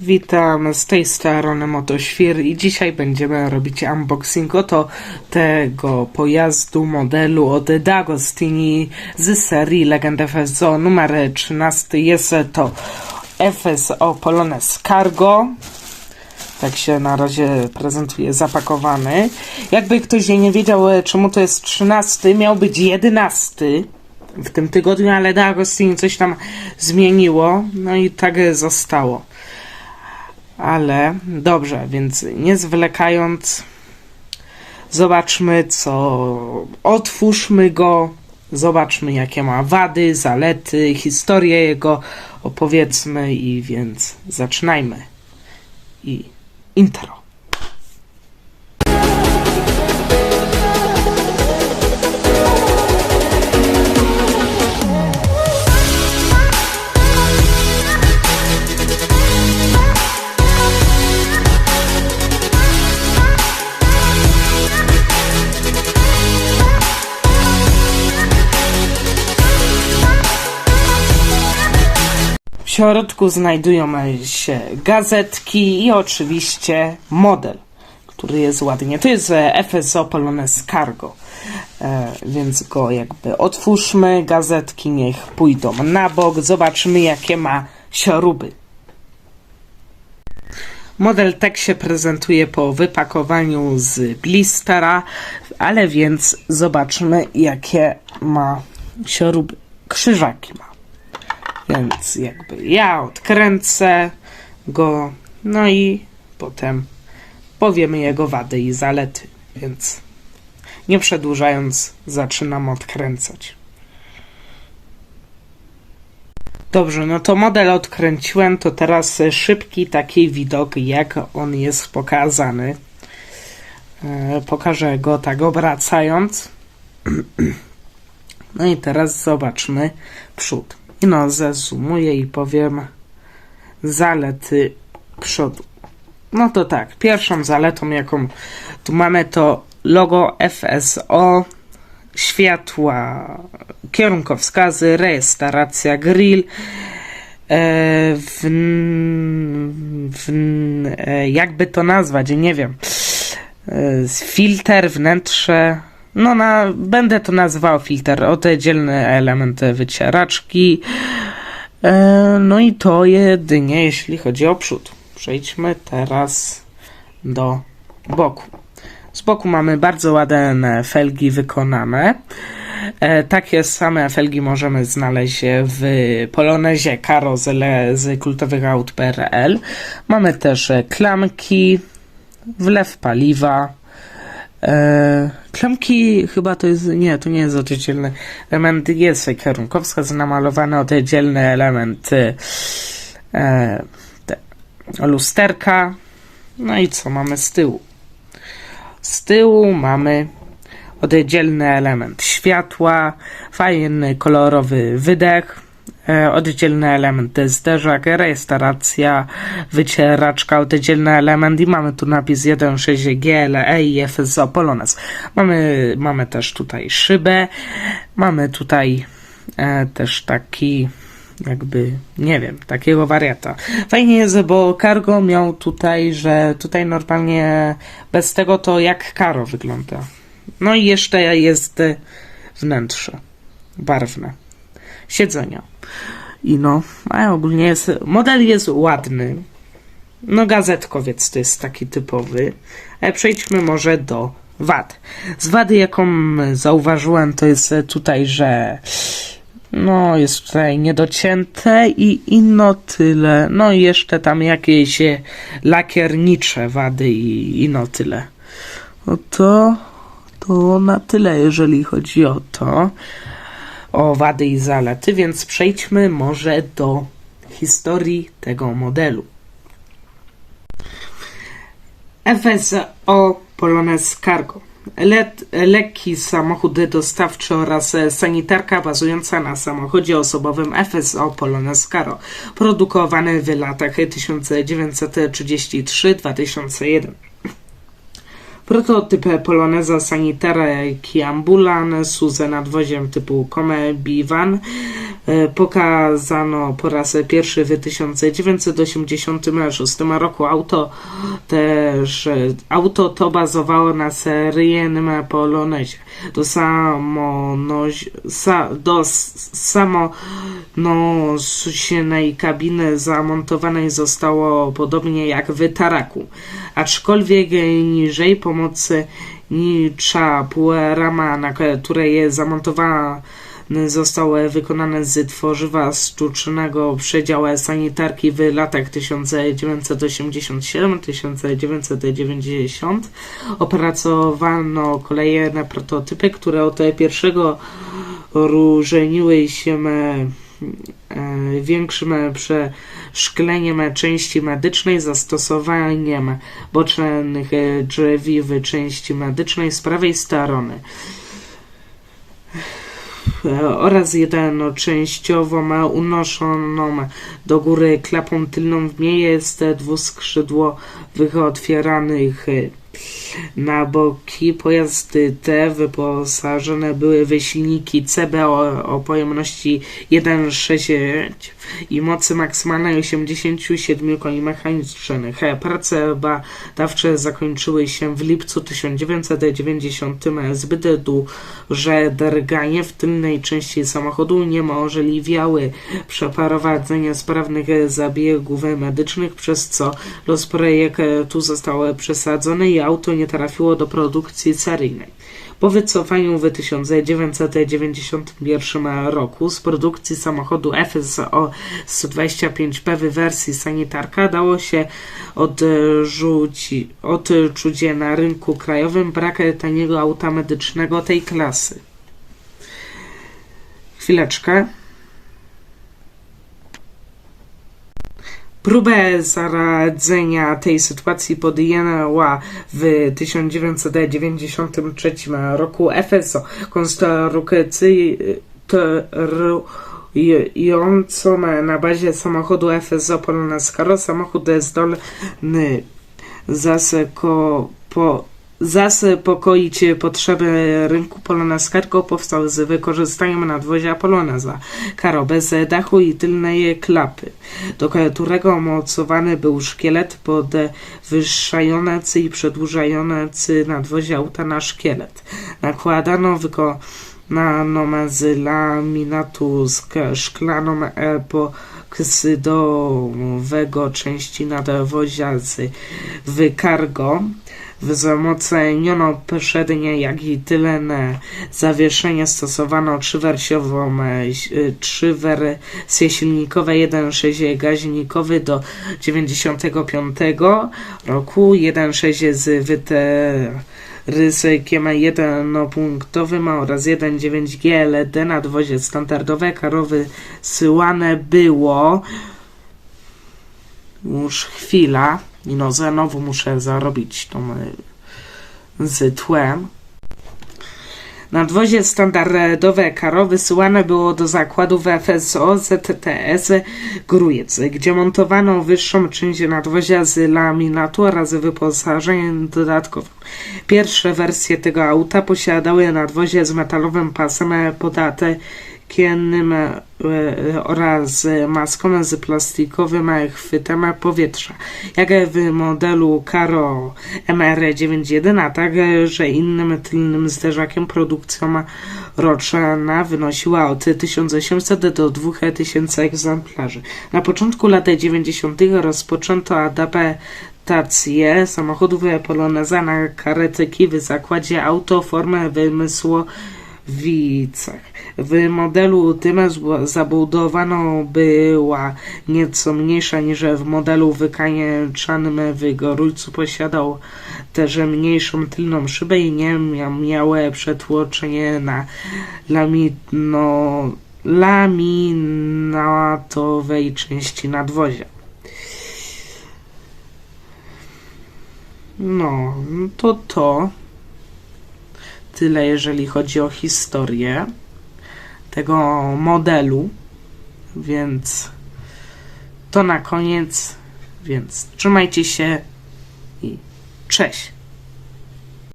Witam z tej strony Motoświr i dzisiaj będziemy robić unboxing oto tego pojazdu, modelu od D'Agostini z serii Legend FSO numer 13. Jest to FSO Polones Cargo. Tak się na razie prezentuje zapakowany. Jakby ktoś nie wiedział, e, czemu to jest 13, miał być 11 w tym tygodniu, ale D'Agostini coś tam zmieniło, no i tak zostało. Ale dobrze, więc nie zwlekając, zobaczmy co. Otwórzmy go, zobaczmy jakie ma wady, zalety, historię jego opowiedzmy i więc zaczynajmy. I intro. Środku znajdują się gazetki i oczywiście model, który jest ładnie. To jest e, FSO Polones Cargo, e, więc go jakby otwórzmy. Gazetki niech pójdą na bok, zobaczymy jakie ma śruby. Model tak się prezentuje po wypakowaniu z blistera, ale więc zobaczmy jakie ma śruby. Krzyżaki ma. Więc jakby ja odkręcę go, no i potem powiemy jego wady i zalety. Więc nie przedłużając, zaczynam odkręcać. Dobrze, no to model odkręciłem, to teraz szybki taki widok, jak on jest pokazany. E, Pokażę go tak obracając. No i teraz zobaczmy przód. I no, zezumuję i powiem zalety przodu. No to tak, pierwszą zaletą, jaką tu mamy, to logo FSO, światła, kierunkowskazy, rejestracja, grill, e, w, w, e, jakby to nazwać, nie wiem, e, filtr, wnętrze, no na, będę to nazywał filtr, oddzielny element wycieraczki, e, no i to jedynie jeśli chodzi o przód. Przejdźmy teraz do boku. Z boku mamy bardzo ładne felgi wykonane. E, takie same felgi możemy znaleźć w Polonezie Karozele z kultowych aut.pl. Mamy też e, klamki, wlew paliwa. E, klamki chyba to jest, nie, to nie jest oddzielny element, jest kierunkowskaz namalowany oddzielny element e, te, lusterka. No i co mamy z tyłu? Z tyłu mamy oddzielny element światła, fajny kolorowy wydech, oddzielny element zderzak, rejestracja, wycieraczka, oddzielny element i mamy tu napis 1.6 GLE i FSO Polones. Mamy, mamy też tutaj szybę, mamy tutaj e, też taki jakby, nie wiem, takiego wariata. Fajnie jest, bo Cargo miał tutaj, że tutaj normalnie bez tego to jak Karo wygląda. No i jeszcze jest e, wnętrze barwne. Siedzenia. I no, a ogólnie jest, model jest ładny. No gazetkowiec to jest taki typowy. Ale przejdźmy może do wad. Z wady jaką zauważyłem to jest tutaj, że no, jest tutaj niedocięte i ino tyle. No i jeszcze tam jakieś e, lakiernicze wady i ino tyle. No to, to na tyle, jeżeli chodzi o to, o wady i zalety, więc przejdźmy może do historii tego modelu. FSO Polones Cargo. Lekki samochód dostawczy oraz sanitarka bazująca na samochodzie osobowym FSO Polones Caro, produkowany w latach 1933-2001. Prototyp Poloneza Sanitara Kiambulan z nadwoziem typu Come Bivan E, Pokazano po raz pierwszy w 1986 roku auto też e, auto to bazowało na seryjnym Polonezie. Do samonoś, sa, do s- samonośnej kabiny zamontowanej zostało podobnie jak w Taraku, aczkolwiek niżej pomocy nicza rama, na której jest zamontowana zostały wykonane z tworzywa sztucznego przedziału sanitarki w latach 1987-1990. Opracowano kolejne prototypy, które od pierwszego różniły się większym przeszkleniem części medycznej, zastosowaniem bocznych e, drzwi w części medycznej z prawej strony. Oraz jednoczęściową unoszoną do góry klapą tylną. W miejsce dwuskrzydłowych otwieranych na boki. Pojazdy te wyposażone były w silniki CB o, o pojemności 1,6 i mocy maksymalnej 87 koni mechanicznych. Prace badawcze zakończyły się w lipcu 1990. Zbyt duże drganie w tylnej części samochodu uniemożliwiały przeprowadzenie sprawnych zabiegów medycznych, przez co los projektu został przesadzony i auto nie trafiło do produkcji seryjnej. Po wycofaniu w 1991 roku z produkcji samochodu FSO 125P w wersji sanitarka dało się odrzuci, odczuć na rynku krajowym brak taniego auta medycznego tej klasy. Chwileczkę. Próbę zaradzenia tej sytuacji podjęła w 1993 roku FSO konstrukcyjną na bazie samochodu FSO Polonez-Caro. Samochód zdolny zaseko po zaspokoić potrzeby rynku Polonez-Cargo powstał z wykorzystaniem nadwozia Poloneza Caro bez dachu i tylnej klapy, do którego mocowany był szkielet podwyższający i przedłużający nadwozie auta na szkielet. Nakładano wykonaną z laminatu sk- szklaną epoksydowego części nadwozia z w cargo wzmocniono przednie, jak i tylne zawieszenie. Stosowano trzywersjową, e, trzy wersje silnikowe, 1.6 gaźnikowy do 95 roku, 1.6 z wytrysykiem jednopunktowym oraz 1.9 GLD na dwozie standardowe. Karowy syłane było już chwila. I no, znowu muszę zarobić tą z tłem. Nadwozie standardowe Karo wysyłane było do zakładów FSO ZTS Grujec, gdzie montowano wyższą część nadwozia z laminatu oraz wyposażeniem dodatkowym. Pierwsze wersje tego auta posiadały nadwozie z metalowym pasem podatnym kiennym oraz maską z plastikowym chwytem powietrza, jak w modelu Caro MR91, a także innym tylnym zderzakiem produkcją roczna wynosiła od 1800 do 2000 egzemplarzy. Na początku lat 90. rozpoczęto adaptację samochodów Poloneza na w zakładzie auto formę wymysłowicach. W modelu tym zabudowaną była nieco mniejsza niż w modelu wykańczanym w Gorulcu. Posiadał też mniejszą tylną szybę i nie mia miały przetłoczenie na lamino, laminatowej części nadwozia. No, to to tyle jeżeli chodzi o historię tego modelu, więc to na koniec, więc trzymajcie się i cześć.